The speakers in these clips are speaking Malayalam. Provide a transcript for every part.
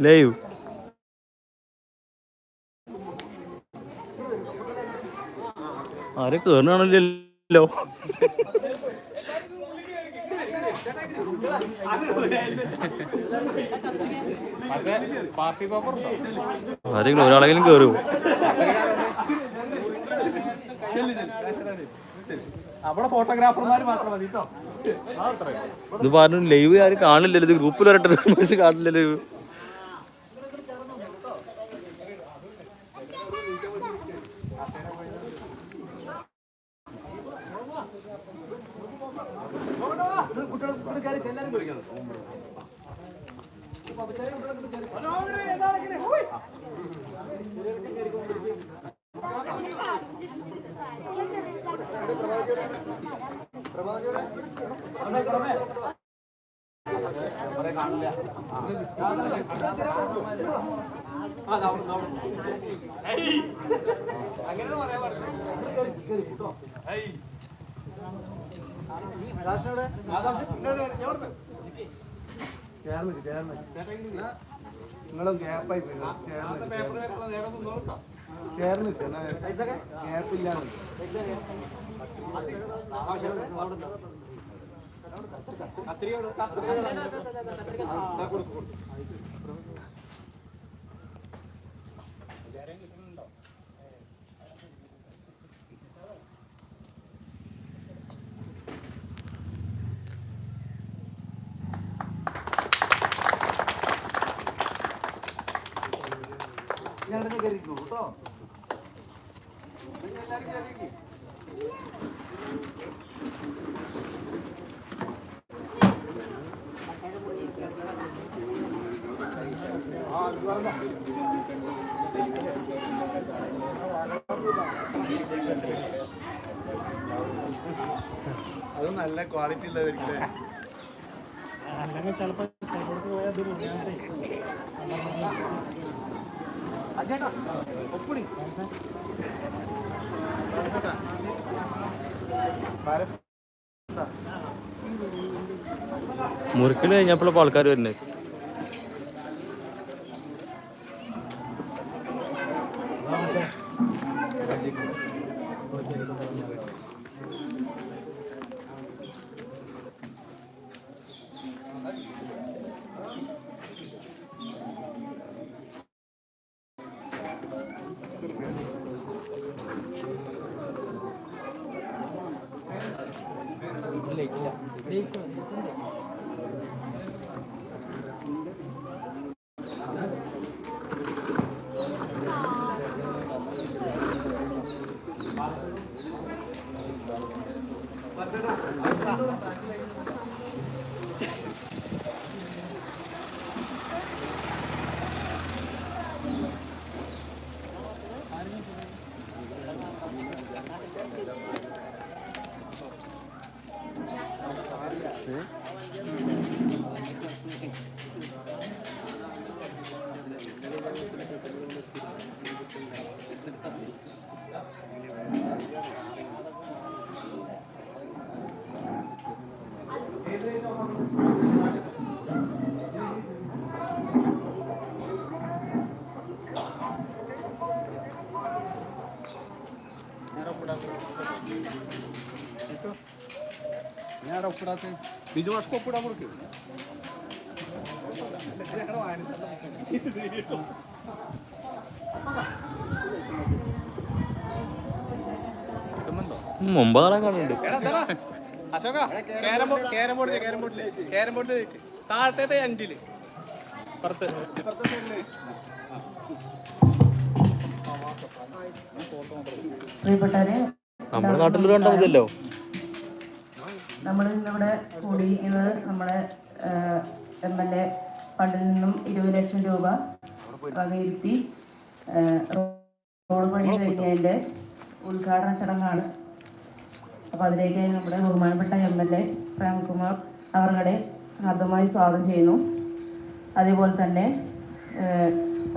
ലൈവ്. ആരെ കേറണല്ലോ ആരെങ്കിലും ഒരാളെങ്കിലും കേറുമോ ഫോട്ടോഗ്രാഫർമാർ മാത്രം മതി ഇത് പറഞ്ഞു ലൈവ് ആരും കാണില്ലല്ലോ. ഇത് ഗ്രൂപ്പിൽ വരട്ടെ ഇത്. നിങ്ങളും ഗ്യാപ്പായി പോയി ചേർന്ന് ഗ്യാപ്പില്ല ഞങ്ങളുടെ കയറിക്കോ കേട്ടോ? അത് നല്ല ക്വാളിറ്റി ഉള്ളതായിരിക്കും ഒപ്പിടി. മുറുക്കിന് കഴിഞ്ഞപ്പോഴപ്പോൾ ആൾക്കാർ വരുന്നത്. দেখুন ഞാൻ ഒപ്പിടാത്ത ബിജു മാസ്ക് ഒപ്പിടാൻ കൊടുക്കും. ഒമ്പതാളെ കാണുന്നുണ്ട്. അശോക ക്യാരം ബോർഡ് ക്യാരം ബോർഡിൽ ക്യാരം ബോർഡിൽ ക്യാരം ബോർഡിൽ താഴത്തെ അഞ്ചിൽ. പുറത്ത്. പ്രിയപ്പെട്ടവരെ നമ്മുടെ നാട്ടിൽ കണ്ടാൽ മതിയല്ലോ നമ്മൾ ഇന്നിവിടെ കൂടിയിരിക്കുന്നത് നമ്മുടെ എം എൽ എ ഫണ്ടിൽ നിന്നും ഇരുപത് ലക്ഷം രൂപ വകയിരുത്തി റോഡ് പണി കഴിഞ്ഞതിന്റെ ഉദ്ഘാടന ചടങ്ങാണ്. അപ്പോൾ അതിലേക്ക് നമ്മുടെ ബഹുമാനപ്പെട്ട എം എൽ എ പ്രേംകുമാർ അവരുടെ ഹാർദമായി സ്വാഗതം ചെയ്യുന്നു. അതേപോലെ തന്നെ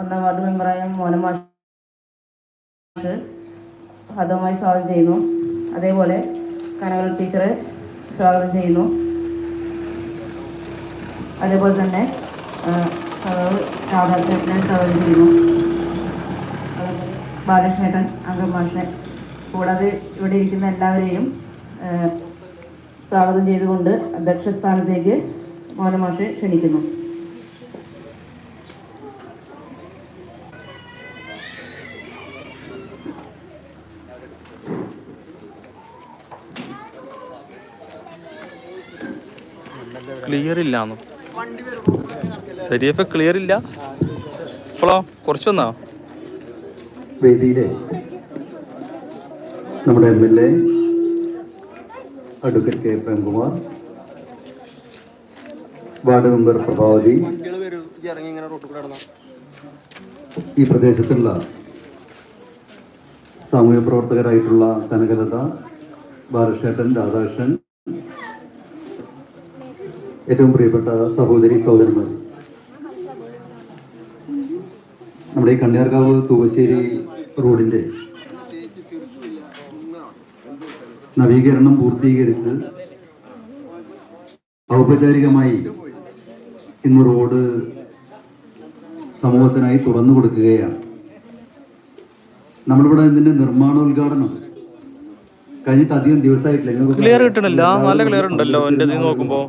ഒന്നാം വാർഡ് മെമ്പറായ മോനമാഷ് ആദ്യമായി സ്വാഗതം ചെയ്യുന്നു. അതേപോലെ കനകൽ ടീച്ചറെ സ്വാഗതം ചെയ്യുന്നു. അതേപോലെ തന്നെ രാധാകൃഷ്ണനെ സ്വാഗതം ചെയ്യുന്നു. ബാലകൃഷ്ണേട്ടൻ അംഗമാഷെ കൂടാതെ ഇവിടെ ഇരിക്കുന്ന എല്ലാവരെയും സ്വാഗതം ചെയ്തുകൊണ്ട് അധ്യക്ഷസ്ഥാനത്തേക്ക് സ്ഥാനത്തേക്ക് മോഹനമാഷെ ക്ഷണിക്കുന്നു. ക്ലിയർ ഇല്ലാന്നു? ശരിയപ്പോ ക്ലിയർ ഇല്ല. ഇപ്പോളോ കുറച്ച് വന്നാ? വേദിയിലെ നമ്മുടെ M L A advocate K Premkumar ward member Prabhavathi ഈ പ്രദേശത്തുള്ള സാമൂഹ്യ പ്രവർത്തകരായിട്ടുള്ള കനകലത ബാലക്ഷേട്ടൻ രാധാകൃഷ്ണൻ ഏറ്റവും പ്രിയപ്പെട്ട സഹോദരി സഹോദരന്മാർ. നമ്മുടെ ഈ കണ്ണിയാർക്കാവ് തൂവശ്ശേരി റോഡിന്റെ നവീകരണം പൂർത്തീകരിച്ച് ഔപചാരികമായി ഇന്ന് റോഡ് സമൂഹത്തിനായി തുറന്നു കൊടുക്കുകയാണ്. നമ്മളിവിടെ ഇതിന്റെ നിർമ്മാണോദ്ഘാടനം കഴിഞ്ഞിട്ട് അധികം ദിവസമായിട്ടില്ല. ക്ലിയർ കിട്ടണില്ല. നല്ല ക്ലിയർ ഉണ്ടല്ലോ. എന്റെ നോക്കുമ്പോൾ നോക്കുമ്പോ.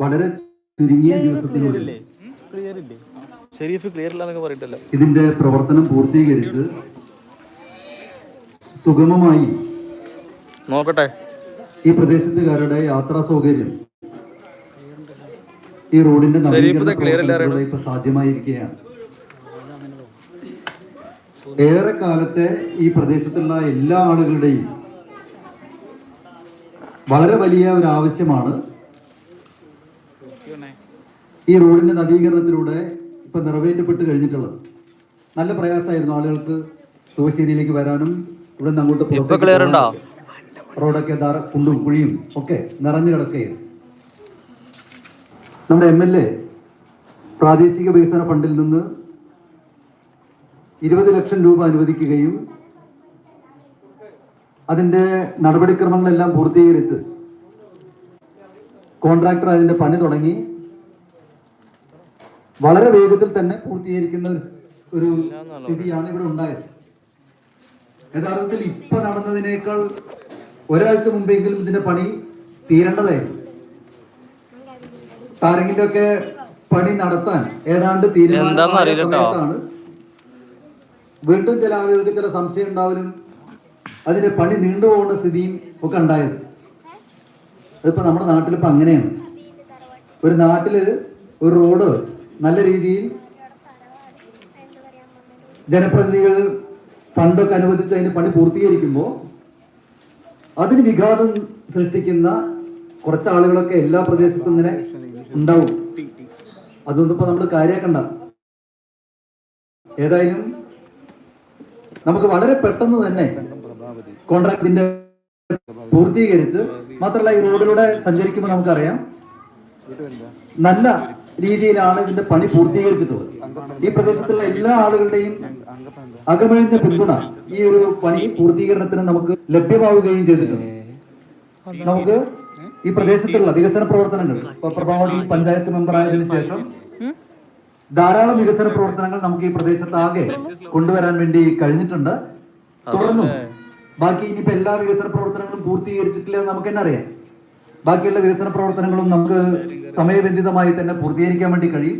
വളരെ ചുരുങ്ങിയ ദിവസത്തിനുള്ളിൽ. ക്ലിയർ ഇതിന്റെ പ്രവർത്തനം പൂർത്തീകരിച്ച് സുഗമമായി നോക്കട്ടെ. ഈ പ്രദേശത്തുകാരുടെ യാത്രാ സൗകര്യം ഈ റോഡിന്റെ ഇപ്പൊ സാധ്യമായിരിക്കുകയാണ്. ഏറെ കാലത്തെ ഈ പ്രദേശത്തുള്ള എല്ലാ ആളുകളുടെയും വളരെ വലിയ ഒരു ആവശ്യമാണ് ഈ റോഡിന്റെ നവീകരണത്തിലൂടെ ഇപ്പൊ നിറവേറ്റപ്പെട്ട് കഴിഞ്ഞിട്ടുള്ളത്. നല്ല പ്രയാസമായിരുന്നു ആളുകൾക്ക് തോശ്ശേരിയിലേക്ക് വരാനും ഇവിടെ നിന്ന് അങ്ങോട്ട്. റോഡൊക്കെ ധാര കുണ്ടും കുഴിയും ഒക്കെ നിറഞ്ഞു കിടക്കുകയാണ്. നമ്മുടെ എം എൽ എ പ്രാദേശിക വികസന ഫണ്ടിൽ നിന്ന് ഇരുപത് ലക്ഷം രൂപ അനുവദിക്കുകയും അതിന്റെ നടപടിക്രമങ്ങളെല്ലാം പൂർത്തീകരിച്ച് കോൺട്രാക്ടർ അതിന്റെ പണി തുടങ്ങി. വളരെ വേഗത്തിൽ തന്നെ പൂർത്തീകരിക്കുന്ന ഒരു സ്ഥിതിയാണ് ഇവിടെ ഉണ്ടായത്. യഥാർത്ഥത്തിൽ ഇപ്പൊ നടന്നതിനേക്കാൾ ഒരാഴ്ച മുമ്പെങ്കിലും ഇതിന്റെ പണി തീരേണ്ടതായിരുന്നു. ടാറിങ്ങിന്റെ ഒക്കെ പണി നടത്താൻ ഏതാണ്ട് തീരുമാനമാണ് വീണ്ടും ചില ആളുകൾക്ക് ചില സംശയം ഉണ്ടാവലും അതിന്റെ പണി നീണ്ടുപോകുന്ന സ്ഥിതിയും ഒക്കെ ഉണ്ടായത്. അതിപ്പോ നമ്മുടെ നാട്ടിലിപ്പോ അങ്ങനെയാണ്. ഒരു നാട്ടിൽ ഒരു റോഡ് നല്ല രീതിയിൽ ജനപ്രതിനിധികൾ ഫണ്ടൊക്കെ അനുവദിച്ച് അതിന്റെ പണി പൂർത്തീകരിക്കുമ്പോൾ അതിന് വിഘാതം സൃഷ്ടിക്കുന്ന കുറച്ച് ആളുകളൊക്കെ എല്ലാ പ്രദേശത്തും ഇങ്ങനെ ഉണ്ടാവും. അതൊന്നും ഇപ്പൊ നമ്മൾ കാര്യാക്കണ്ട. ഏതായാലും നമുക്ക് വളരെ പെട്ടെന്ന് തന്നെ കോൺട്രാക്ടിന്റെ പൂർത്തീകരിച്ച് മാത്രമല്ല ഈ റോഡിലൂടെ സഞ്ചരിക്കുമ്പോൾ നമുക്കറിയാം നല്ല രീതിയിലാണ് ഇതിന്റെ പണി പൂർത്തീകരിച്ചിട്ടുള്ളത്. ഈ പ്രദേശത്തുള്ള എല്ലാ ആളുകളുടെയും അകമഴിഞ്ഞ പിന്തുണ ഈ ഒരു പണി പൂർത്തീകരണത്തിന് നമുക്ക് ലഭ്യമാവുകയും ചെയ്തിട്ടുണ്ട്. നമുക്ക് ഈ പ്രദേശത്തുള്ള വികസന പ്രവർത്തനങ്ങൾ പ്രഭാവതി പഞ്ചായത്ത് മെമ്പർ ആയതിനു ശേഷം ധാരാളം വികസന പ്രവർത്തനങ്ങൾ നമുക്ക് ഈ പ്രദേശത്ത് ആകെ കൊണ്ടുവരാൻ വേണ്ടി കഴിഞ്ഞിട്ടുണ്ട്. തുടർന്നും ബാക്കി ഇനിയിപ്പോ എല്ലാ വികസന പ്രവർത്തനങ്ങളും പൂർത്തീകരിച്ചിട്ടില്ല നമുക്ക് തന്നെ അറിയാം. ബാക്കിയുള്ള വികസന പ്രവർത്തനങ്ങളും നമുക്ക് സമയബന്ധിതമായി തന്നെ പൂർത്തീകരിക്കാൻ വേണ്ടി കഴിയും.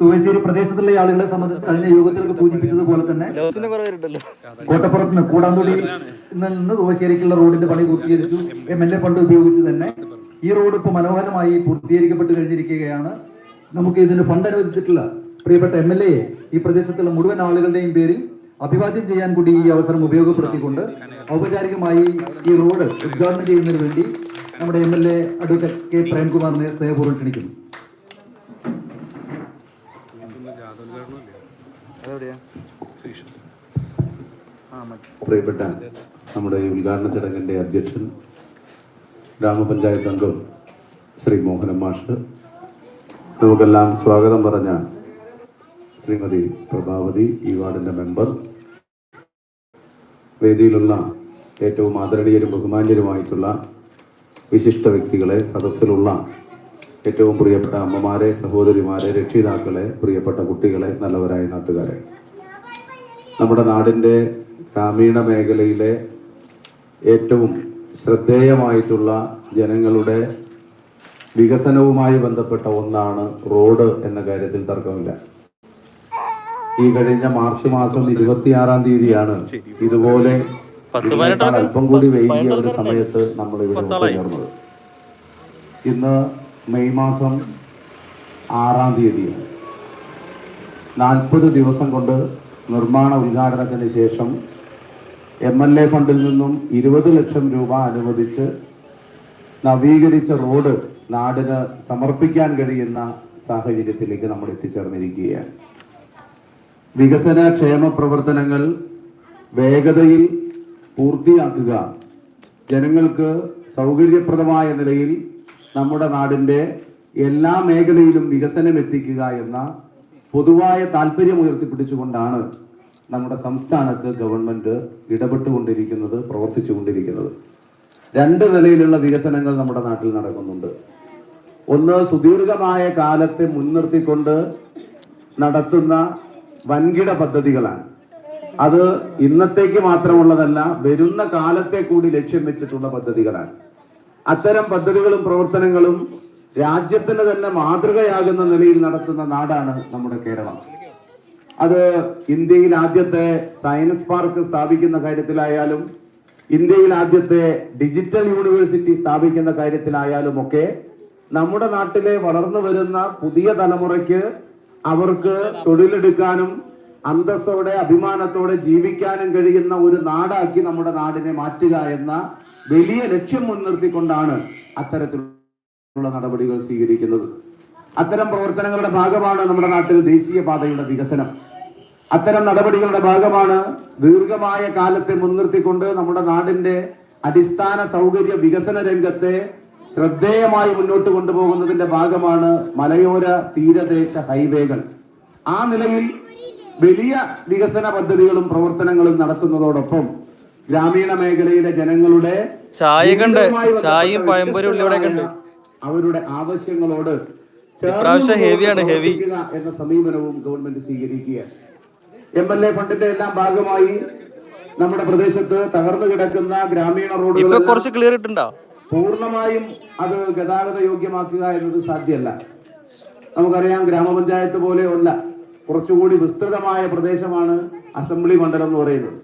തുവശ്ശേരി പ്രദേശത്തുള്ള ആളുകളെ സംബന്ധിച്ച് കഴിഞ്ഞ യോഗത്തിലൊക്കെ സൂചിപ്പിച്ചതുപോലെ തന്നെ കോട്ടപ്പുറത്ത് നിന്ന് കൂടാന്തൊടി നിന്ന് തുവശ്ശേരിക്കുള്ള റോഡിന്റെ പണി പൂർത്തീകരിച്ചു. എം എൽ എ ഫണ്ട് ഉപയോഗിച്ച് തന്നെ ഈ റോഡ് ഇപ്പൊ മനോഹരമായി പൂർത്തീകരിക്കപ്പെട്ട് കഴിഞ്ഞിരിക്കുകയാണ്. നമുക്ക് ഇതിന് ഫണ്ട് അനുവദിച്ചിട്ടുള്ള പ്രിയപ്പെട്ട എം എൽ എ ഈ പ്രദേശത്തുള്ള മുഴുവൻ ആളുകളുടെയും പേരിൽ അഭിവാദ്യം ചെയ്യാൻ കൂടി ഈ അവസരം ഉപയോഗപ്പെടുത്തിക്കൊണ്ട് ഔപചാരികമായി ഈ റോഡ് ഉദ്ഘാടനം ചെയ്യുന്നതിന് വേണ്ടി നമ്മുടെ M L A advocate K പ്രേംകുമാറിനെ സ്നേഹപൂർവം ക്ഷണിക്കുന്നു. പ്രിയപ്പെട്ട നമ്മുടെ ഉദ്ഘാടന ചടങ്ങിന്റെ അധ്യക്ഷൻ ഗ്രാമപഞ്ചായത്ത് അംഗം ശ്രീ മോഹനൻ മാഷ് നമുക്കെല്ലാം സ്വാഗതം പറഞ്ഞ ശ്രീമതി പ്രഭാവതി ഈ വാർഡിന്റെ മെമ്പർ വേദിയിലുള്ള ഏറ്റവും ആദരണീയരും ബഹുമാന്യരുമായിട്ടുള്ള വിശിഷ്ട വ്യക്തികളെ സദസ്സിലുള്ള ഏറ്റവും പ്രിയപ്പെട്ട അമ്മമാരെ സഹോദരിമാരെ രക്ഷിതാക്കളെ പ്രിയപ്പെട്ട കുട്ടികളെ നല്ലവരായ നാട്ടുകാരെ. നമ്മുടെ നാടിന്റെ ഗ്രാമീണ മേഖലയിലെ ഏറ്റവും ശ്രദ്ധേയമായിട്ടുള്ള ജനങ്ങളുടെ വികസനവുമായി ബന്ധപ്പെട്ട ഒന്നാണ് റോഡ് എന്ന കാര്യത്തിൽ തർക്കമില്ല. ഈ കഴിഞ്ഞ മാർച്ച് മാസം ഇരുപത്തിയാറാം തീയതിയാണ് ഇതുപോലെ അല്പം കൂടി വൈകിയ ഒരു സമയത്ത് നമ്മൾ ഇവിടെ. ചേർന്നത് ഇന്ന് മെയ് മാസം ആറാം തീയതിയാണ്. നാൽപ്പത് ദിവസം കൊണ്ട് നിർമ്മാണ ഉദ്ഘാടനത്തിന് ശേഷം എം എൽ എ ഫണ്ടിൽ നിന്നും ഇരുപത് ലക്ഷം രൂപ അനുവദിച്ച് നവീകരിച്ച റോഡ് നാടിന് സമർപ്പിക്കാൻ കഴിയുന്ന സാഹചര്യത്തിലേക്ക് നമ്മൾ എത്തിച്ചേർന്നിരിക്കുകയാണ്. വികസന ക്ഷേമ പ്രവർത്തനങ്ങൾ വേഗതയിൽ പൂർത്തിയാക്കുക ജനങ്ങൾക്ക് സൗകര്യപ്രദമായ നിലയിൽ നമ്മുടെ നാടിന്റെ എല്ലാ മേഖലയിലും വികസനം എത്തിക്കുക എന്ന പൊതുവായ താല്പര്യം ഉയർത്തിപ്പിടിച്ചുകൊണ്ടാണ് നമ്മുടെ സംസ്ഥാനത്ത് ഗവൺമെന്റ് ഇടപെട്ടുകൊണ്ടിരിക്കുന്നത് പ്രവർത്തിച്ചുകൊണ്ടിരിക്കുന്നത്. രണ്ട് നിലയിലുള്ള വികസനങ്ങൾ നമ്മുടെ നാട്ടിൽ നടക്കുന്നുണ്ട്. ഒന്ന് സുദീർഘമായ കാലത്തെ മുൻനിർത്തിക്കൊണ്ട് നടത്തുന്ന വൻകിട പദ്ധതികളാണ്. അത് ഇന്നത്തേക്ക് മാത്രമുള്ളതല്ല വരുന്ന കാലത്തെ കൂടി ലക്ഷ്യം വെച്ചിട്ടുള്ള പദ്ധതികളാണ്. അത്തരം പദ്ധതികളും പ്രവർത്തനങ്ങളും രാജ്യത്തിന് തന്നെ മാതൃകയാകുന്ന നിലയിൽ നടത്തുന്ന നാടാണ് നമ്മുടെ കേരളം. അത് ഇന്ത്യയിൽ ആദ്യത്തെ സയൻസ് പാർക്ക് സ്ഥാപിക്കുന്ന കാര്യത്തിലായാലും ഇന്ത്യയിൽ ആദ്യത്തെ ഡിജിറ്റൽ യൂണിവേഴ്സിറ്റി സ്ഥാപിക്കുന്ന കാര്യത്തിലായാലും ഒക്കെ നമ്മുടെ നാട്ടിലെ വളർന്നു വരുന്ന പുതിയ തലമുറയ്ക്ക് അവർക്ക് തൊഴിലെടുക്കാനും അന്തസ്സോടെ അഭിമാനത്തോടെ ജീവിക്കാനും കഴിയുന്ന ഒരു നാടാക്കി നമ്മുടെ നാടിനെ മാറ്റുക എന്ന വലിയ ലക്ഷ്യം മുൻനിർത്തിക്കൊണ്ടാണ് അത്തരത്തിലുള്ള നടപടികൾ സ്വീകരിക്കുന്നത്. അത്തരം പ്രവർത്തനങ്ങളുടെ ഭാഗമാണ് നമ്മുടെ നാട്ടിൽ ദേശീയപാതയുടെ വികസനം. അത്തരം നടപടികളുടെ ഭാഗമാണ് ദീർഘമായ കാലത്തെ മുൻനിർത്തിക്കൊണ്ട് നമ്മുടെ നാടിന്റെ അടിസ്ഥാന സൗകര്യ വികസന രംഗത്തെ ശ്രദ്ധേയമായി മുന്നോട്ട് കൊണ്ടുപോകുന്നതിന്റെ ഭാഗമാണ് മലയോര തീരദേശ ഹൈവേകൾ. ആ നിലയിൽ വലിയ വികസന പദ്ധതികളും പ്രവർത്തനങ്ങളും നടത്തുന്നതോടൊപ്പം ഗ്രാമീണ മേഖലയിലെ ജനങ്ങളുടെ അവരുടെ ആവശ്യങ്ങളോട് ഹെവിയാണ്, ഹെവി. എന്ന സമീപനവും ഗവൺമെന്റ് സ്വീകരിക്കുക എം എൽ എ ഫണ്ടിന്റെ എല്ലാം ഭാഗമായി നമ്മുടെ പ്രദേശത്ത് തകർന്നു കിടക്കുന്ന ഗ്രാമീണ റോഡുകൾ കുറച്ച് ക്ലിയർ ഇട്ടുണ്ടോ പൂർണമായും അത് ഗതാഗത യോഗ്യമാക്കുക എന്നത് സാധ്യമല്ല. നമുക്കറിയാം ഗ്രാമപഞ്ചായത്ത് പോലെ പോലെയല്ല കുറച്ചുകൂടി വിസ്തൃതമായ പ്രദേശമാണ് അസംബ്ലി മണ്ഡലം എന്ന് പറയുന്നത്.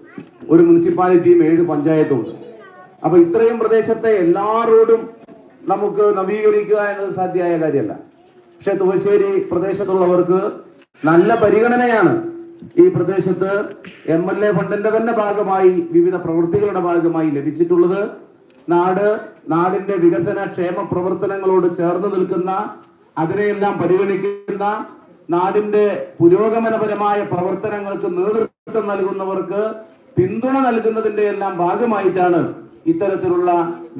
ഒരു മുനിസിപ്പാലിറ്റിയും ഏഴ് പഞ്ചായത്തും ഉണ്ട് അപ്പൊ ഇത്രയും പ്രദേശത്തെ എല്ലാ റോഡും നമുക്ക് നവീകരിക്കുക എന്നത് സാധ്യമായ കാര്യമല്ല. പക്ഷെ തുവശ്ശേരി പ്രദേശത്തുള്ളവർക്ക് നല്ല പരിഗണനയാണ് ഈ പ്രദേശത്ത് എം എൽ എ ഫണ്ടിന്റെ തന്നെ ഭാഗമായി വിവിധ പ്രവൃത്തികളുടെ ഭാഗമായി ലഭിച്ചിട്ടുള്ളത്. നാട് നാടിന്റെ വികസന ക്ഷേമ പ്രവർത്തനങ്ങളോട് ചേർന്ന് നിൽക്കുന്ന അതിനെയെല്ലാം പരിഗണിക്കുന്ന നാടിന്റെ പുരോഗമനപരമായ പ്രവർത്തനങ്ങൾക്ക് നേതൃത്വം നൽകുന്നവർക്ക് പിന്തുണ നൽകുന്നതിന്റെ എല്ലാം ഭാഗമായിട്ടാണ് ഇത്തരത്തിലുള്ള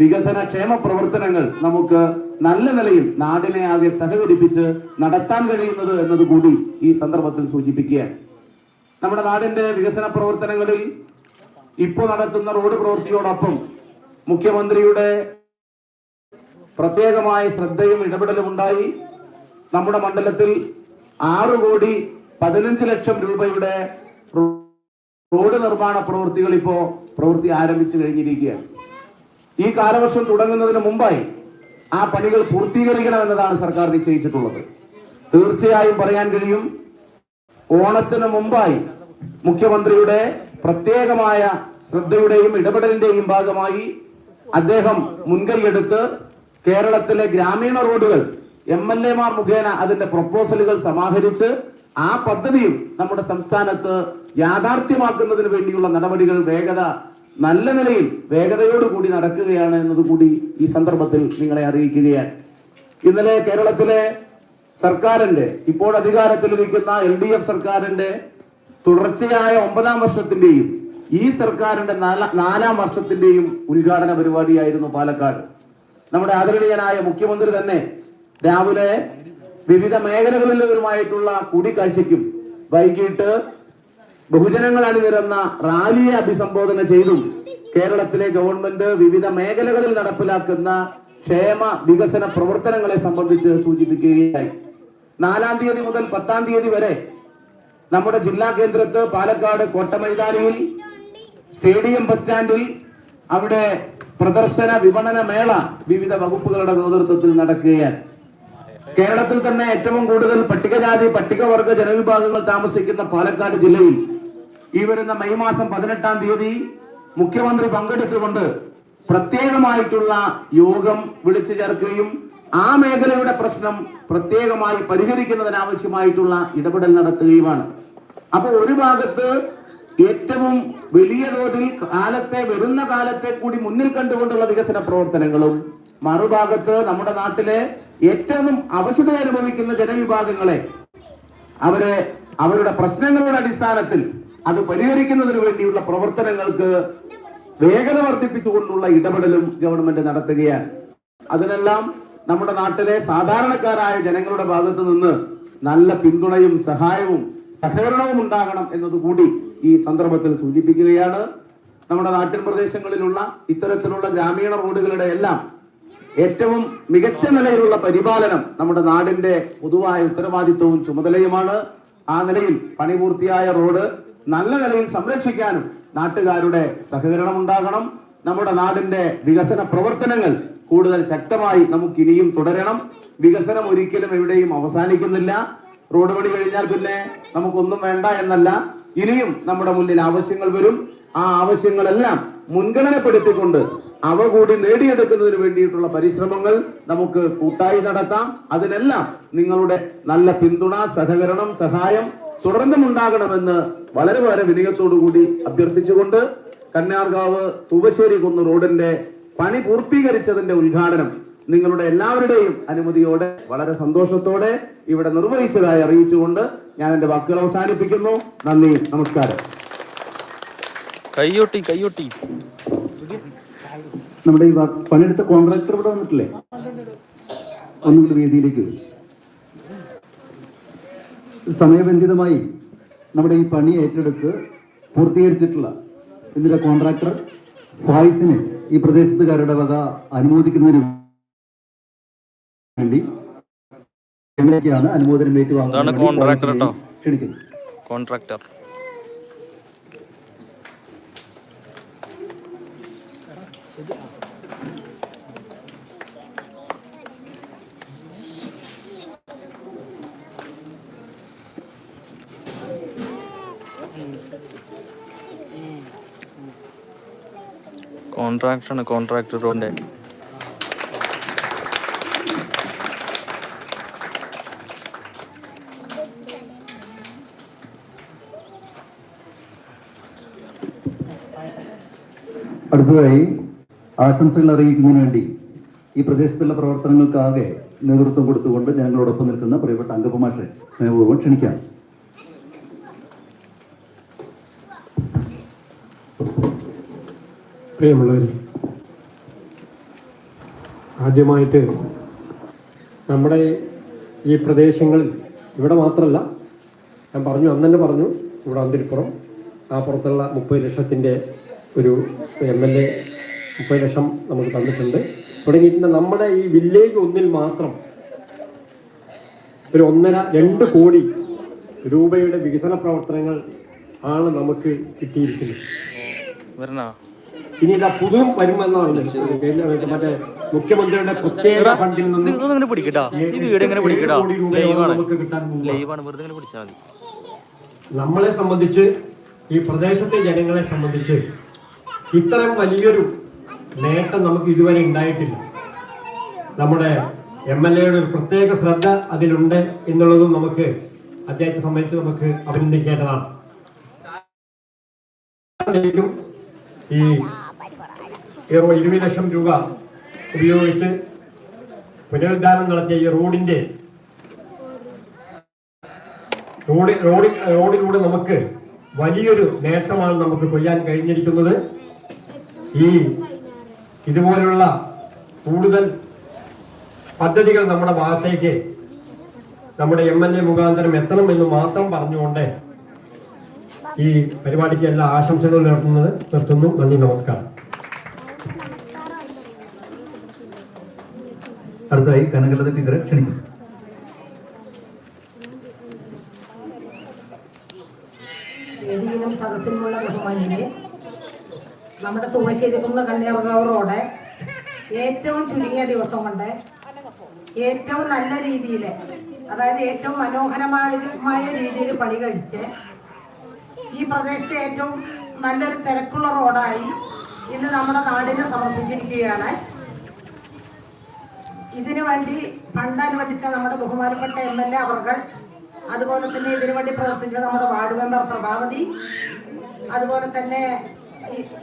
വികസന ക്ഷേമ പ്രവർത്തനങ്ങൾ നമുക്ക് നല്ല നിലയിൽ നാടിനെ ആകെ സഹകരിപ്പിച്ച് നടത്താൻ കഴിയുന്നത് എന്നതുകൂടി ഈ സന്ദർഭത്തിൽ സൂചിപ്പിക്കുകയാണ്. നമ്മുടെ നാടിന്റെ വികസന പ്രവർത്തനങ്ങളിൽ ഇപ്പോൾ നടത്തുന്ന റോഡ് പ്രവൃത്തിയോടൊപ്പം മുഖ്യമന്ത്രിയുടെ പ്രത്യേകമായ ശ്രദ്ധയും ഇടപെടലും ഉണ്ടായി. നമ്മുടെ മണ്ഡലത്തിൽ ആറ് കോടി പതിനഞ്ച് ലക്ഷം രൂപയുടെ റോഡ് നിർമ്മാണ പ്രവൃത്തികൾ ഇപ്പോ പ്രവൃത്തി ആരംഭിച്ചു കഴിഞ്ഞിരിക്കുകയാണ്. ഈ കാലവർഷം തുടങ്ങുന്നതിന് മുമ്പായി ആ പണികൾ പൂർത്തീകരിക്കണമെന്നതാണ് സർക്കാർ നിശ്ചയിച്ചിട്ടുള്ളത്. തീർച്ചയായും പറയാൻ കഴിയും ഓണത്തിന് മുമ്പായി മുഖ്യമന്ത്രിയുടെ പ്രത്യേകമായ ശ്രദ്ധയുടെയും ഇടപെടലിന്റെയും ഭാഗമായി അദ്ദേഹം മുൻകൈയെടുത്ത് കേരളത്തിലെ ഗ്രാമീണ റോഡുകൾ എം എൽ എമാർ മുഖേന അതിന്റെ പ്രൊപ്പോസലുകൾ സമാഹരിച്ച് ആ പദ്ധതിയും നമ്മുടെ സംസ്ഥാനത്ത് യാഥാർത്ഥ്യമാക്കുന്നതിന് വേണ്ടിയുള്ള നടപടികൾ വേഗത നല്ല നിലയിൽ വേഗതയോടുകൂടി നടക്കുകയാണ് എന്നതുകൂടി ഈ സന്ദർഭത്തിൽ നിങ്ങളെ അറിയിക്കുകയാണ്. ഇന്നലെ കേരളത്തിലെ സർക്കാരിന്റെ ഇപ്പോൾ അധികാരത്തിലിരിക്കുന്ന എൽ ഡി എഫ് സർക്കാരിന്റെ തുടർച്ചയായ ഒമ്പതാം വർഷത്തിന്റെയും ഈ സർക്കാരിന്റെ നാലാം വർഷത്തിന്റെയും ഉദ്ഘാടന പരിപാടിയായിരുന്നു പാലക്കാട്. നമ്മുടെ ആദരണീയനായ മുഖ്യമന്ത്രി തന്നെ രാവിലെ വിവിധ മേഖലകളിലുമായിട്ടുള്ള കൂടിക്കാഴ്ചയ്ക്കും വൈകിട്ട് ബഹുജനങ്ങൾ അണിനിരന്ന റാലിയെ അഭിസംബോധന ചെയ്തും കേരളത്തിലെ ഗവൺമെന്റ് വിവിധ മേഖലകളിൽ നടപ്പിലാക്കുന്ന ക്ഷേമ വികസന പ്രവർത്തനങ്ങളെ സംബന്ധിച്ച് സൂചിപ്പിക്കുകയായി. നാലാം തീയതി മുതൽ പത്താം തീയതി വരെ നമ്മുടെ ജില്ലാ കേന്ദ്രത്ത് പാലക്കാട് കോട്ടമൈതാനിയിൽ സ്റ്റേഡിയം ബസ് സ്റ്റാൻഡിൽ അവിടെ പ്രദർശന വിപണന മേള വിവിധ വകുപ്പുകളുടെ നേതൃത്വത്തിൽ നടക്കുകയാണ് കേരളത്തിൽ തന്നെ ഏറ്റവും കൂടുതൽ പട്ടികജാതി പട്ടികവർഗ ജനവിഭാഗങ്ങൾ താമസിക്കുന്ന പാലക്കാട് ജില്ലയിൽ ഈ വരുന്ന മെയ് മാസം പതിനെട്ടാം തീയതി മുഖ്യമന്ത്രി പങ്കെടുത്തുകൊണ്ട് പ്രത്യേകമായിട്ടുള്ള യോഗം വിളിച്ചു ചേർക്കുകയും ആ മേഖലയുടെ പ്രശ്നം പ്രത്യേകമായി പരിഹരിക്കുന്നതിനാവശ്യമായിട്ടുള്ള ഇടപെടൽ നടത്തുകയുമാണ്. അപ്പൊ ഒരു ഭാഗത്ത് ഏറ്റവും വലിയ തോതിൽ കാലത്തെ വരുന്ന കാലത്തെ കൂടി മുന്നിൽ കണ്ടുകൊണ്ടുള്ള വികസന പ്രവർത്തനങ്ങളും മറുഭാഗത്ത് നമ്മുടെ നാട്ടിലെ ഏറ്റവും അവശത അനുഭവിക്കുന്ന ജനവിഭാഗങ്ങളെ അവരെ അവരുടെ പ്രശ്നങ്ങളുടെ അടിസ്ഥാനത്തിൽ അത് പരിഹരിക്കുന്നതിന് വേണ്ടിയുള്ള പ്രവർത്തനങ്ങൾക്ക് വേഗത വർദ്ധിപ്പിച്ചുകൊണ്ടുള്ള ഇടപെടലും ഗവൺമെന്റ് നടത്തുകയാണ്. അതിനെല്ലാം നമ്മുടെ നാട്ടിലെ സാധാരണക്കാരായ ജനങ്ങളുടെ ഭാഗത്ത് നിന്ന് നല്ല പിന്തുണയും സഹായവും സഹകരണവും ഉണ്ടാകണം എന്നതുകൂടി ഈ സന്ദർഭത്തിൽ സൂചിപ്പിക്കുകയാണ്. നമ്മുടെ നാട്ടിൻ പ്രദേശങ്ങളിലുള്ള ഇത്തരത്തിലുള്ള ഗ്രാമീണ റോഡുകളുടെ എല്ലാം ഏറ്റവും മികച്ച നിലയിലുള്ള പരിപാലനം നമ്മുടെ നാടിന്റെ പൊതുവായ ഉത്തരവാദിത്വവും ചുമതലയുമാണ്. ആ നിലയിൽ പണി പൂർത്തിയായ റോഡ് നല്ല നിലയിൽ സംരക്ഷിക്കാനും നാട്ടുകാരുടെ സഹകരണം ഉണ്ടാകണം. നമ്മുടെ നാടിന്റെ വികസന പ്രവർത്തനങ്ങൾ കൂടുതൽ ശക്തമായി നമുക്ക് ഇനിയും തുടരണം. വികസനം ഒരിക്കലും എവിടെയും അവസാനിക്കുന്നില്ല. റോഡ് പണി കഴിഞ്ഞാൽ പിന്നെ നമുക്കൊന്നും വേണ്ട എന്നല്ല. ഇനിയും നമ്മുടെ മുന്നിൽ ആവശ്യങ്ങൾ വരും. ആ ആവശ്യങ്ങളെല്ലാം മുൻഗണനപ്പെടുത്തിക്കൊണ്ട് അവ കൂടി നേടിയെടുക്കുന്നതിന് വേണ്ടിയിട്ടുള്ള പരിശ്രമങ്ങൾ നമുക്ക് കൂട്ടായി നടത്താം. അതിനെല്ലാം നിങ്ങളുടെ നല്ല പിന്തുണ സഹകരണം സഹായം തുടർന്നും ഉണ്ടാകണമെന്ന് വളരെ വളരെ വിനയത്തോടുകൂടി അഭ്യർത്ഥിച്ചുകൊണ്ട് കന്യാർകാവ് തൂവശ്ശേരി കുന്ന് റോഡിന്റെ പണി പൂർത്തീകരിച്ചതിന്റെ ഉദ്ഘാടനം നിങ്ങളുടെ എല്ലാവരുടെയും അനുമതിയോടെ വളരെ സന്തോഷത്തോടെ ഇവിടെ നിർവഹിച്ചതായി അറിയിച്ചുകൊണ്ട് ഞാൻ എന്റെ വാക്കുകൾ അവസാനിപ്പിക്കുന്നു. നന്ദി നമസ്കാരം. കയ്യോട്ടി കയ്യൊട്ടി. നമ്മുടെ ഈ പണിയെടുത്ത കോൺട്രാക്ടർ ഇവിടെ വന്നിട്ടില്ലേ? ഒന്നുകൂടി വേദിയിലേക്ക് സമയബന്ധിതമായി നമ്മുടെ ഈ പണി ഏറ്റെടുത്ത് പൂർത്തീകരിച്ചിട്ടുള്ള ഇതിന്റെ കോൺട്രാക്ടർ ഫായിസിനെ ഈ പ്രദേശത്തുകാരുടെ വക അനുമോദിക്കുന്നതിന് വേണ്ടി അനുമോദനം ഏറ്റുവാങ്ങുന്നത്. ക്ഷണിക്കുന്നു കോൺട്രാക്ടർ കോൺട്രാക്ടറാണ് കോൺട്രാക്ടർ റോഡിന്റെ അടുത്തതായി ആശംസകൾ അറിയിക്കുന്നതിന് വേണ്ടി ഈ പ്രദേശത്തുള്ള പ്രവർത്തനങ്ങൾക്കാകെ നേതൃത്വം കൊടുത്തുകൊണ്ട് ജനങ്ങളോടൊപ്പം നിൽക്കുന്ന പ്രിയപ്പെട്ട അംഗപ്പമാഷെ സ്നേഹപൂർവം ക്ഷണിക്കാം. പ്രിയമുള്ളവരെ ആദ്യമായിട്ട് നമ്മുടെ ഈ പ്രദേശങ്ങളിൽ ഇവിടെ മാത്രമല്ല ഞാൻ പറഞ്ഞു അന്ന് തന്നെ പറഞ്ഞു ഇവിടെ അന്തിരിപ്പുറം ആ പുറത്തുള്ള മുപ്പത് ലക്ഷത്തിന്റെ ഒരു എം എൽ എ മുപ്പത് ലക്ഷം നമുക്ക് തന്നിട്ടുണ്ട്. തുടങ്ങിയിട്ടുണ്ട് നമ്മുടെ ഈ വില്ലേജ് ഒന്നിൽ മാത്രം ഒരു ഒന്നര രണ്ട് കോടി രൂപയുടെ വികസന പ്രവർത്തനങ്ങൾ ആണ് നമുക്ക് കിട്ടിയിരിക്കുന്നത്. ഇനി ഇതാ പുതു വരുമെന്നാണ് കേന്ദ്ര- മറ്റേ മുഖ്യമന്ത്രിയുടെ പ്രത്യേക ഫണ്ടിൽ നിന്ന് ഇങ്ങനെ പിടിക്കട്ടാ? ഈ വീട് എങ്ങനെ പിടിക്കട്ടാ? ലൈവാണ്. ലൈവാണ്. വെറുതെ ഇങ്ങനെ പിടിച്ചാൽ മതി. നമ്മളെ സംബന്ധിച്ച് ഈ പ്രദേശത്തെ ജനങ്ങളെ സംബന്ധിച്ച് ഇത്തരം വലിയൊരു നേട്ടം നമുക്ക് ഇതുവരെ ഉണ്ടായിട്ടില്ല. നമ്മുടെ എം എൽ എയുടെ ഒരു പ്രത്യേക ശ്രദ്ധ അതിലുണ്ട് എന്നുള്ളതും നമുക്ക് അദ്ദേഹത്തെ സംബന്ധിച്ച് നമുക്ക് അഭിനന്ദിക്കേണ്ടതാണ്. ഈ ഇറു- ഇരുപത് ലക്ഷം രൂപ ഉപയോഗിച്ച് പുനരുദ്ധാരണം നടത്തിയ ഈ റോഡിന്റെ റോഡ് റോഡ് റോഡിലൂടെ നമുക്ക് വലിയൊരു നേട്ടമാണ് നമുക്ക് കൊയ്യാൻ കഴിഞ്ഞിരിക്കുന്നത്. ഈ ഇതുപോലുള്ള കൂടുതൽ പദ്ധതികൾ നമ്മുടെ ഭാഗത്തേക്ക് നമ്മുടെ എം എൽ എ മുഖാന്തരം എത്തണം എന്ന് മാത്രം പറഞ്ഞുകൊണ്ട് ഈ പരിപാടിക്ക് എല്ലാ ആശംസകളും നിർത്തുന്നത് നിർത്തുന്നു. നന്ദി നമസ്കാരം. അടുത്തതായി കനകലത ടീച്ചറെ ക്ഷണിക്കും വേദിയിലും സദസ്സിലുമുള്ള നമ്മുടെ തുവശ്ശേരിക്കുന്ന് കന്യാർകാവ് റോഡ് ഏറ്റവും ചുരുങ്ങിയ ദിവസം കൊണ്ട് ഏറ്റവും നല്ല രീതിയിൽ അതായത് ഏറ്റവും മനോഹരമായ രീതിയിൽ പണി കഴിച്ച് ഈ പ്രദേശത്തെ ഏറ്റവും നല്ലൊരു തിരക്കുള്ള റോഡായി ഇന്ന് നമ്മുടെ നാടിനെ സമർപ്പിച്ചിരിക്കുകയാണ്. ഇതിനു വേണ്ടി ഫണ്ട് അനുവദിച്ച നമ്മുടെ ബഹുമാനപ്പെട്ട എം എൽ എ അവർകൾ അതുപോലെ തന്നെ ഇതിനു വേണ്ടി പ്രവർത്തിച്ച നമ്മുടെ വാർഡ് മെമ്പർ പ്രഭാവതി അതുപോലെ തന്നെ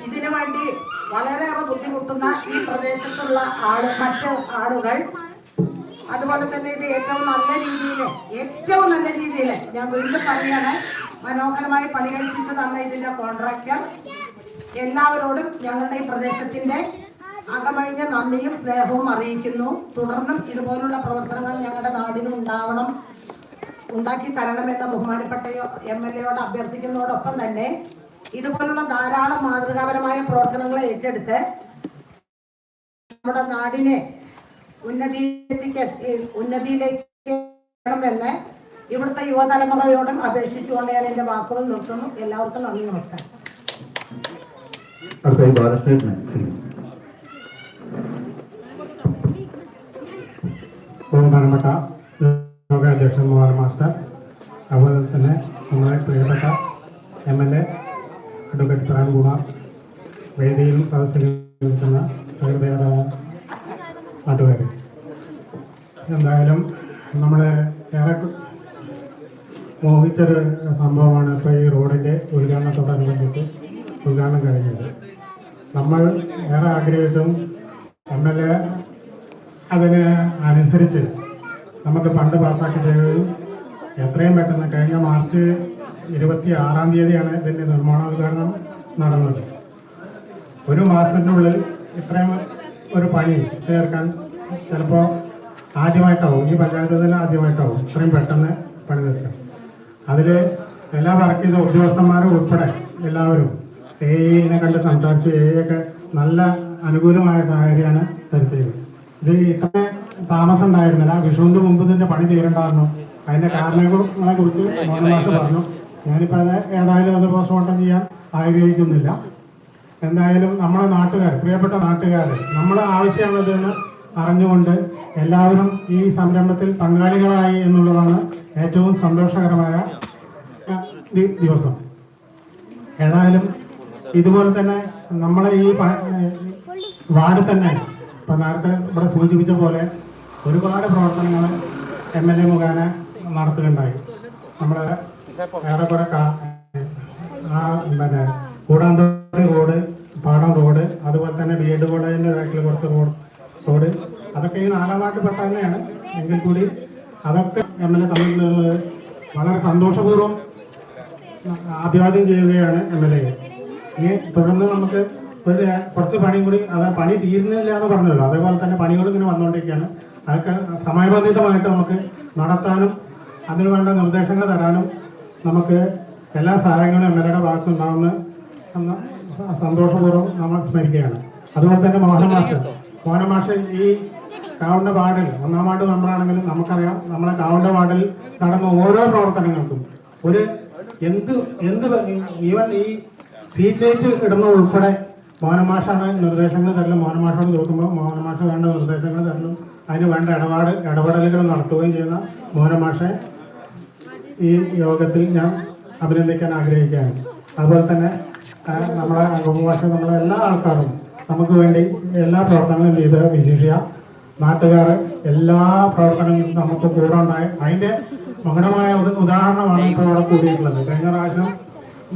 ഇതിനു വേണ്ടി വളരെയേറെ ബുദ്ധിമുട്ടുന്ന ഈ പ്രദേശത്തുള്ള ആൾ മറ്റ് ആളുകൾ അതുപോലെ തന്നെ ഇത് ഏറ്റവും നല്ല രീതിയിൽ ഏറ്റവും നല്ല രീതിയിൽ ഞാൻ വീണ്ടും പറയാണ് മനോഹരമായി പണി കഴിപ്പിച്ചു തന്ന ഇതിന്റെ കോൺട്രാക്ടർ. എല്ലാവരോടും ഞങ്ങളുടെ ഈ പ്രദേശത്തിന്റെ അകമഴിഞ്ഞ നന്ദിയും സ്നേഹവും അറിയിക്കുന്നു. തുടർന്നും ഇതുപോലുള്ള പ്രവർത്തനങ്ങൾ ഞങ്ങളുടെ നാടിന് ഉണ്ടാവണം ഉണ്ടാക്കി തരണമെന്ന ബഹുമാനപ്പെട്ട എം എൽ എയോട് അഭ്യർത്ഥിക്കുന്നതോടൊപ്പം തന്നെ ഇതുപോലുള്ള ധാരാളം മാതൃകാപരമായ പ്രവർത്തനങ്ങളെ ഏറ്റെടുത്ത് നമ്മുടെ നാടിനെ ഉന്നതിയിലേക്ക് ഉന്നതിയിലേക്ക് ഇവിടുത്തെ യുവതലമുറയോടും അപേക്ഷിച്ചുകൊണ്ട് ഞാൻ എന്റെ വാക്കുകൾ നിർത്തുന്നു. എല്ലാവർക്കും നന്ദി നമസ്കാരം. ബാലകൃഷ്ണനെ ക്ഷണിക്കുന്നു ലോക അധ്യക്ഷൻ മോഹൻ മാസ്റ്റർ അതുപോലെ തന്നെ നമ്മളെ പ്രിയപ്പെട്ട M L A advocate Premkumar വേദിയിലും സദസ്സിലും നിൽക്കുന്ന സഹൃദയരായ നാട്ടുകാർ എന്തായാലും നമ്മളെ ഏറെ മോഹിച്ചൊരു സംഭവമാണ് ഇപ്പോൾ ഈ റോഡിന്റെ ഉദ്ഘാടനത്തോടനുബന്ധിച്ച് ഉദ്ഘാടനം കഴിഞ്ഞത്. നമ്മൾ ഏറെ ആഗ്രഹിച്ചും എം എൽ എ അതിന് അനുസരിച്ച് നമുക്ക് ഫണ്ട് പാസ്സാക്കി തരുകയും എത്രയും പെട്ടെന്ന് കഴിഞ്ഞ മാർച്ച് ഇരുപത്തി ആറാം തീയതിയാണ് ഇതിന്റെ നിർമ്മാണോദ്ഘാടനം നടന്നത്. ഒരു മാസത്തിനുള്ളിൽ ഇത്രയും ഒരു പണി തീർക്കാൻ ചിലപ്പോൾ ആദ്യമായിട്ടാവും ഈ പഞ്ചായത്ത് തന്നെ ആദ്യമായിട്ടാവും ഇത്രയും പെട്ടെന്ന് പണി തീർക്കാം അതിൽ എല്ലാ വർക്ക് ചെയ്ത ഉദ്യോഗസ്ഥന്മാരും ഉൾപ്പെടെ എല്ലാവരും എനെ കണ്ട് സംസാരിച്ച് സംസാരിച്ചു ഒക്കെ നല്ല അനുകൂലമായ സാഹചര്യമാണ് വരുത്തിയത്. ഇത് ഇത്ര താമസം ഉണ്ടായിരുന്നില്ല വിഷുവിന്റെ മുമ്പ് തന്നെ പണി തീരാൻ കാരണം. അതിന്റെ കാരണങ്ങളെ കുറിച്ച് പറഞ്ഞു. ഞാനിപ്പോൾ അത് ഏതായാലും അത് പോസ്റ്റ്മോർട്ടം ചെയ്യാൻ ആഗ്രഹിക്കുന്നില്ല. എന്തായാലും നമ്മുടെ നാട്ടുകാർ പ്രിയപ്പെട്ട നാട്ടുകാർ നമ്മളെ ആവശ്യമുള്ളതെന്ന് അറിഞ്ഞുകൊണ്ട് എല്ലാവരും ഈ സംരംഭത്തിൽ പങ്കാളികളായി എന്നുള്ളതാണ് ഏറ്റവും സന്തോഷകരമായ ദിവസം. ഏതായാലും ഇതുപോലെ തന്നെ നമ്മളെ ഈ വാർഡ് തന്നെ ഇപ്പൊ നേരത്തെ ഇവിടെ സൂചിപ്പിച്ച പോലെ ഒരുപാട് പ്രവർത്തനങ്ങൾ എം എൽ എ മുഖേന നടത്തുകയുണ്ടായി. നമ്മൾ ഏറെക്കുറെ കുറെ ആ പിന്നെ കൂടാന്തോടി റോഡ് പാടം റോഡ് അതുപോലെ തന്നെ ബി എഡ് കോളേജിന്റെ ബാക്കിൽ കുറച്ച് റോഡ് റോഡ് അതൊക്കെ ഈ നാലാം വാർഡ് പെട്ട തന്നെയാണ്. എങ്കിൽ കൂടി അതൊക്കെ എം എൽ എ തമ്മിൽ വളരെ സന്തോഷപൂർവം അഭിവാദ്യം ചെയ്യുകയാണ് എം എൽ എ ഇനി തുടർന്ന് നമുക്ക് ഒരു കുറച്ച് പണിയും കൂടി അത് പണി തീരുന്നില്ല എന്ന് പറഞ്ഞല്ലോ അതേപോലെ തന്നെ പണികൾ ഇങ്ങനെ വന്നുകൊണ്ടിരിക്കുകയാണ്. അതൊക്കെ സമയബന്ധിതമായിട്ട് നമുക്ക് നടത്താനും അതിനുവേണ്ട നിർദ്ദേശങ്ങൾ തരാനും നമുക്ക് എല്ലാ സഹായങ്ങളും എം എൽ എയുടെ ഭാഗത്ത് ഉണ്ടാവുന്ന സന്തോഷപൂർവം നമ്മൾ സ്മരിക്കുകയാണ്. അതുപോലെ തന്നെ മോഹന മാഷ്. മോഹന മാഷ് ഈ കാവുണ്ട വാർഡിൽ ഒന്നാം വാർഡ് മെമ്പറാണെങ്കിലും നമുക്കറിയാം നമ്മളെ കാവുണ്ട വാർഡിൽ നടന്ന ഓരോ പ്രവർത്തനങ്ങൾക്കും ഒരു എന്ത് എന്ത് ഈവൻ ഈ സീറ്റ് ലൈറ്റ് ഇടുന്ന ഉൾപ്പെടെ മോഹനമാഷാണ് നിർദ്ദേശങ്ങൾ തരലും. മോഹനമാഷോട് നോക്കുമ്പോൾ മോഹനമാഷ വേണ്ട നിർദ്ദേശങ്ങൾ തരലും. അതിന് വേണ്ട ഇടപാട് ഇടപെടലുകൾ നടത്തുകയും ചെയ്യുന്ന മോഹനമാഷെ ഈ യോഗത്തിൽ ഞാൻ അഭിനന്ദിക്കാൻ ആഗ്രഹിക്കുകയാണ്. അതുപോലെ തന്നെ നമ്മളെ അംഗഭാഷ നമ്മളെ എല്ലാ ആൾക്കാരും നമുക്ക് വേണ്ടി എല്ലാ പ്രവർത്തനങ്ങളും ചെയ്ത് വിശിഷ്യ നാട്ടുകാർ എല്ലാ പ്രവർത്തനങ്ങളും നമുക്ക് കൂടെ ഉണ്ടായി. അതിന്റെ മകടമായ ഒരു ഉദാഹരണമാണ് ഇപ്പോൾ ഇവിടെ കൂടിയിട്ടുള്ളത്. കഴിഞ്ഞ പ്രാവശ്യം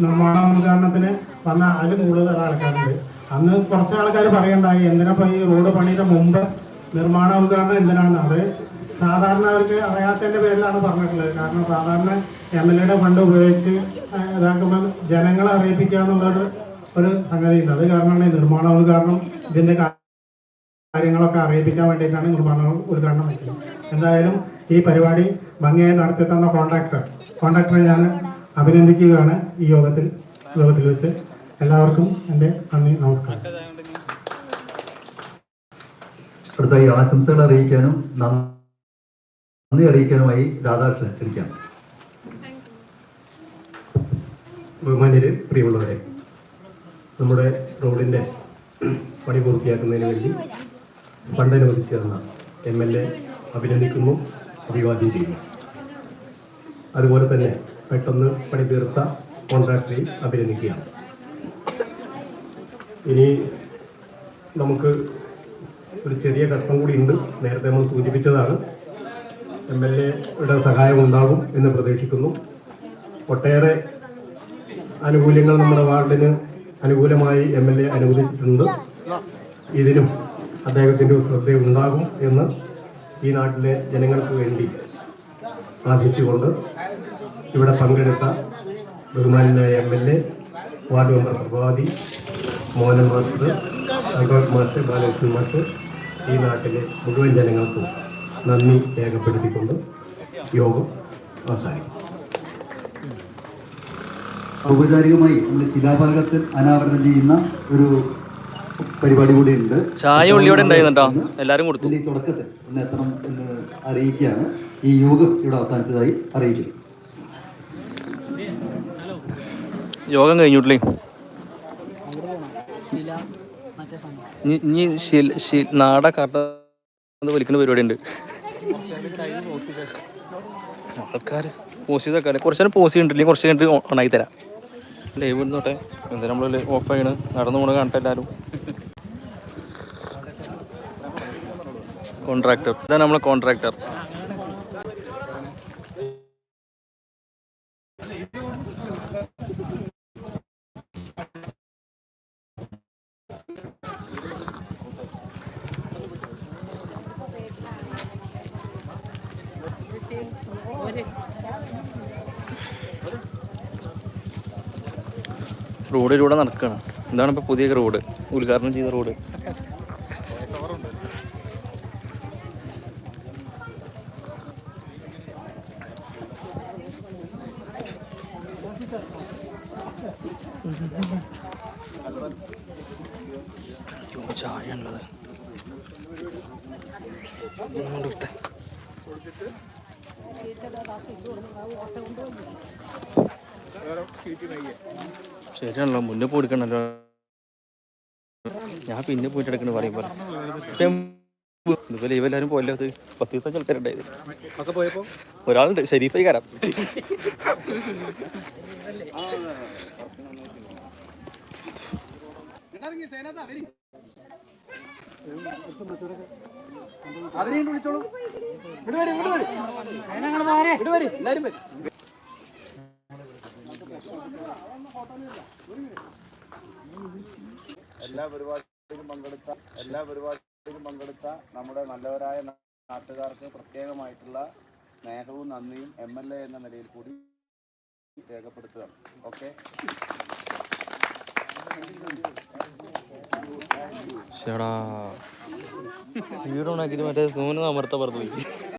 നിർമ്മാണ ഉദ്ഘാടനത്തിന് വന്ന അതിൽ കൂടുതൽ ആൾക്കാരുണ്ട്. അന്ന് കുറച്ച് ആൾക്കാർ പറയണ്ടായി എന്തിനാ ഈ റോഡ് പണിയുടെ മുമ്പ് നിർമ്മാണ ഉദ്ഘാടനം എന്തിനാണ് അത്? സാധാരണ അവർക്ക് അറിയാത്തതിന്റെ പേരിലാണ് പറഞ്ഞിട്ടുള്ളത്. കാരണം സാധാരണ എം എൽ എയുടെ ഫണ്ട് ഉപയോഗിച്ച് ഇതാക്കുമ്പോൾ ജനങ്ങളെ അറിയിപ്പിക്കുക എന്നുള്ളൊരു ഒരു സംഗതി ഉണ്ട് അത് കാരണമാണ് ഈ നിർമ്മാണ ഉദ്ഘാടനം ഇതിന്റെ കാര്യങ്ങളൊക്കെ അറിയിപ്പിക്കാൻ വേണ്ടിയിട്ടാണ് നിർമ്മാണ ഉദ്ഘാടനം വെച്ചത്. എന്തായാലും ഈ പരിപാടി ഭംഗിയായി നടത്തി തന്ന കോൺട്രാക്ടർ കോൺട്രാക്ടറെ ഞാൻ അഭിനന്ദിക്കുകയാണ് ഈ യോഗത്തിൽ യോഗത്തിൽ വെച്ച്. എല്ലാവർക്കും എന്റെ നന്ദി നമസ്കാരം. അടുത്തായി ആശംസകൾ അറിയിക്കാനും നന്ദി അറിയിക്കാനുമായി രാധാകൃഷ്ണൻ ക്ഷണിക്കാം ബഹുമാന്യര് പ്രിയമുള്ളവരെ നമ്മുടെ റോഡിന്റെ പണി പൂർത്തിയാക്കുന്നതിന് വേണ്ടി ഫണ്ട് അനുവദിച്ചു തന്ന എം എൽ എ അഭിനന്ദിക്കുന്നു അഭിവാദ്യം ചെയ്യുന്നു. അതുപോലെ തന്നെ പെട്ടെന്ന് പണി തീർത്ത കോൺട്രാക്ടറെയും അഭിനന്ദിക്കുകയാണ്. ഇനി നമുക്ക് ഒരു ചെറിയ കഷ്ടം കൂടി ഉണ്ട്. നേരത്തെ നമ്മൾ സൂചിപ്പിച്ചതാണ്. എം എൽ എയുടെ സഹായം ഉണ്ടാകും എന്ന് പ്രതീക്ഷിക്കുന്നു. ഒട്ടേറെ ആനുകൂല്യങ്ങൾ നമ്മുടെ വാർഡിന് അനുകൂലമായി എം എൽ എ അനുവദിച്ചിട്ടുണ്ട്. ഇതിനും അദ്ദേഹത്തിന്റെ ശ്രദ്ധയുണ്ടാകും എന്ന് ഈ നാട്ടിലെ ജനങ്ങൾക്ക് വേണ്ടി ആശിച്ചുകൊണ്ട് ഇവിടെ പങ്കെടുത്ത ബഹുമാനായ M L A ward member Prabhathi Mohanan master Ankot master Balakrishnan master ഈ നാട്ടിലെ മുഴുവൻ ജനങ്ങൾക്കും നന്ദി രേഖപ്പെടുത്തിക്കൊണ്ട് യോഗം അവസാനിക്കും ഔപചാരികമായി നമ്മൾ ശിലാഫലകത്തിൽ അനാവരണം ചെയ്യുന്ന ഒരു പരിപാടി കൂടി ഉണ്ട്. ചായ ഉള്ളിയോടെ എല്ലാവരും കൊടുത്തു. ഈ തുടക്കത്തിൽ ഒന്ന് എത്തണം എന്ന് അറിയിക്കുകയാണ്. ഈ യോഗം ഇവിടെ അവസാനിച്ചതായി അറിയിക്കുന്നു. യോഗം കഴിഞ്ഞിട്ടില്ലേ ഇനി നാട കാട്ട വലിക്കുന്ന പരിപാടി ഉണ്ട് ആൾക്കാർ പോസ്റ്റ് ചെയ്തൊക്കെ കുറച്ച് നേരം പോസ് ചെയ്തിട്ടില്ലെങ്കിൽ കുറച്ച് കഴിഞ്ഞിട്ട് ഓണാക്കി തരാം. ലൈവ് ഇരുന്നോട്ടെ എന്താ നമ്മൾ ഓഫ് ചെയ്യണ് നടന്നു പോണ കാണട്ടെ എല്ലാവരും കോൺട്രാക്ടർ ഇതാണ് നമ്മളെ കോൺട്രാക്ടർ റോഡിലൂടെ നടക്കുകയാണ് ഇതാണ് ഇപ്പോൾ പുതിയ റോഡ് ഉദ്ഘാടനം ചെയ്ത റോഡ് ശരിയാണല്ലോ മുന്നേ പോയി എടുക്കണല്ലോ ഞാൻ പിന്നെ പോയിട്ട് എടുക്കണ പറയുമ്പോൾ ഇതുപോലെ ഇവല്ലാരും പോയല്ലോ അത് പത്ത് ദിവസം ആൾക്കാരുണ്ടായത് ഒക്കെ പോയപ്പോ? ഒരാളുണ്ട് ശരീഫായി കരാം. അവരെയും വിളിച്ചോളൂ. ഇവിടെ വരും ഇവിടെ വരും എല്ലാരും വരും. എല്ലാ പരിപാടിയിലും പങ്കെടുത്ത എല്ലാ പരിപാടിയിലും പങ്കെടുത്ത നമ്മുടെ നല്ലവരായ നാട്ടുകാർക്ക് പ്രത്യേകമായിട്ടുള്ള സ്നേഹവും നന്ദിയും എം എൽ എ എന്ന നിലയിൽ കൂടി രേഖപ്പെടുത്തുകയാണ്. ഓക്കെ ചേടാ വീട് ഓണാക്കിയിട്ട് മറ്റേ സൂന് അമർത്ത പറഞ്ഞു